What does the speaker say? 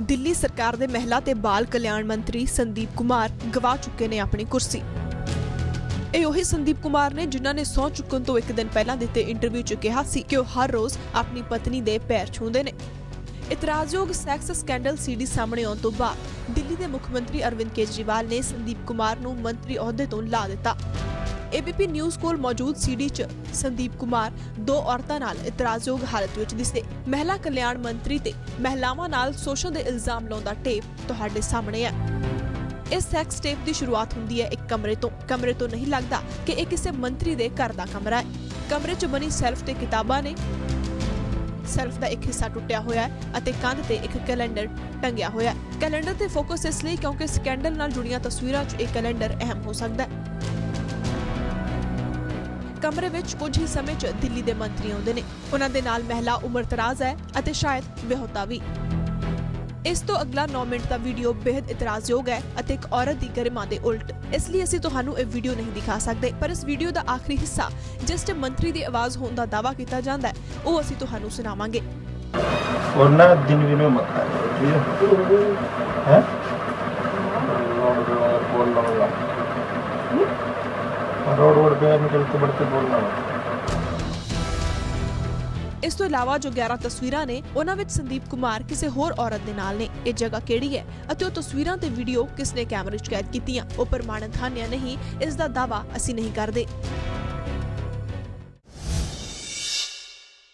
ਦਿੱਲੀ ਸਰਕਾਰ ਦੇ ਮਹਿਲਾ ਤੇ ਬਾਲ ਕਲਿਆਣ ਮੰਤਰੀ ਸੰਦੀਪ ਕੁਮਾਰ ਗਵਾ ਚੁੱਕੇ ਨੇ ਆਪਣੀ ਕੁਰਸੀ। ਇਹ ਉਹੀ ਸੰਦੀਪ ਕੁਮਾਰ ਨੇ ਜਿਨ੍ਹਾਂ ਨੇ ਸਹੁੰ ਚੁੱਕਣ ਤੋਂ ਇੱਕ ਦਿਨ ਪਹਿਲਾਂ ਦਿੱਤੇ ਇੰਟਰਵਿਊ 'ਚ ਕਿਹਾ ਸੀ ਕਿ ਉਹ ਹਰ ਰੋਜ਼ ਆਪਣੀ ਪਤਨੀ ਦੇ ਪੈਰ ਛੂੰਹਦੇ ਨੇ। ਇਤਰਾਜ਼ਯੋਗ ਸੈਕਸ ਸਕੈਂਡਲ ਸੀਡੀ ਸਾਹਮਣੇ ਆਉਣ ਤੋਂ ਬਾਅਦ ਦਿੱਲੀ ਦੇ ਮੁੱਖ ਮੰਤਰੀ ਅਰਵਿੰਦ ਕੇਜਰੀਵਾਲ ਨੇ ਸੰਦੀਪ ਕੁਮਾਰ ਨੂੰ ਮੰਤਰੀ ਅਹੁਦੇ ਤੋਂ ਲਾ ਦਿੱਤਾ। ਏਬੀਪੀ ਨਿਊਜ਼ ਕੋਲ ਮੌਜੂਦ ਸੀਡੀ 'ਚ ਸੰਦੀਪ ਕੁਮਾਰ। ਦੋ ਔਰਤਾਂ ਨਾਲ ਇਤਰਾਜ਼ਯੋਗ ਹਾਲਤ ਵਿੱਚ ਦਿਸੇ ਮਹਿਲਾ ਕਲਿਆਣ ਮੰਤਰੀ ਤੇ ਮਹਿਲਾਵਾਂ ਨਾਲ ਸ਼ੋਸ਼ਣ ਦੇ ਇਲਜ਼ਾਮ ਲਾਉਂਦਾ ਟੇਪ ਤੁਹਾਡੇ ਸਾਹਮਣੇ ਹੈ। ਇਸ ਸੈਕਸ ਟੇਪ ਦੀ ਸ਼ੁਰੂਆਤ ਹੁੰਦੀ ਹੈ ਇੱਕ ਕਮਰੇ ਤੋਂ। ਕਮਰੇ ਤੋਂ ਨਹੀਂ ਲੱਗਦਾ ਕਿ ਇਹ ਕਿਸੇ ਮੰਤਰੀ ਦੇ ਘਰ ਦਾ ਕਮਰਾ ਹੈ। ਕਮਰੇ 'ਚ ਬਣੀ ਸੈਲਫ ਤੇ ਕਿਤਾਬਾਂ ਨੇ ਸੈਲਫ ਦਾ ਇੱਕ ਹਿੱਸਾ ਟੁੱਟਿਆ ਹੋਇਆ ਹੈ ਅਤੇ ਕੰਧ ਤੇ ਇੱਕ ਕੈਲੰਡਰ ਟੰਗਿਆ ਹੋਇਆ ਹੈ। ਕੈਲੰਡਰ ਤੇ ਫੋਕਸ ਇਸ ਲਈ ਕਿਉਂਕਿ ਸਕੈਂਡਲ ਨਾਲ ਜੁੜੀਆਂ ਤਸਵੀਰਾਂ 'ਚ ਇਹ ਕੈਲੰਡਰ ਅਹਿਮ ਹੋ ਸਕਦਾ ਹੈ। ਕਮਰੇ ਵਿੱਚ ਕੁਝ ਹੀ ਸਮੇਂ 'ਚ ਦਿੱਲੀ ਦੇ ਮੰਤਰੀ ਆਉਂਦੇ ਨੇ। ਉਹਨਾਂ ਦੇ ਨਾਲ ਮਹਿਲਾ ਉਮਰਤਰਾਜ਼ ਹੈ ਅਤੇ ਸ਼ਾਇਦ ਵਿਹੋਤਾ ਵੀ। ਇਸ ਤੋਂ ਅਗਲਾ 9 ਮਿੰਟ ਦਾ ਵੀਡੀਓ ਬੇहद ਇਤਰਾਜ਼ਯੋਗ ਹੈ ਅਤੇ ਇੱਕ ਔਰਤ ਦੀ ਗਰਿਮਾ ਦੇ ਉਲਟ। ਇਸ ਲਈ ਅਸੀਂ ਤੁਹਾਨੂੰ ਇਹ ਵੀਡੀਓ ਨਹੀਂ ਦਿਖਾ ਸਕਦੇ, ਪਰ ਇਸ ਵੀਡੀਓ ਦਾ ਆਖਰੀ ਹਿੱਸਾ ਜਿਸ 'ਚ ਮੰਤਰੀ ਦੀ ਆਵਾਜ਼ ਹੋਣ ਦਾ ਦਾਵਾ ਕੀਤਾ ਜਾਂਦਾ ਹੈ, ਉਹ ਅਸੀਂ ਤੁਹਾਨੂੰ ਸੁਣਾਵਾਂਗੇ। और ना दिन विनो मत है करो, ठीक है हैं? रोड रोड पे निकलते बढ़ते बोलना मत ਇਸ ਤੋਂ ਇਲਾਵਾ ਜੋ 11 ਤਸਵੀਰਾਂ ਨੇ ਉਹਨਾਂ ਵਿੱਚ ਸੰਦੀਪ ਕੁਮਾਰ ਕਿਸੇ ਹੋਰ ਔਰਤ ਦੇ ਨਾਲ ਨੇ ਇਹ ਜਗ੍ਹਾ ਕਿਹੜੀ ਹੈ ਅਤੇ ਉਹ ਤਸਵੀਰਾਂ ਤੇ ਵੀਡੀਓ ਕਿਸ ਨੇ ਕੈਮਰੇ 'ਚ ਕੈਦ ਕੀਤੀਆਂ ਉਹ ਪ੍ਰਮਾਣਿਤ ਹਨ ਜਾਂ ਨਹੀਂ ਇਸ ਦਾ ਦਾਅਵਾ ਅਸੀਂ ਨਹੀਂ ਕਰਦੇ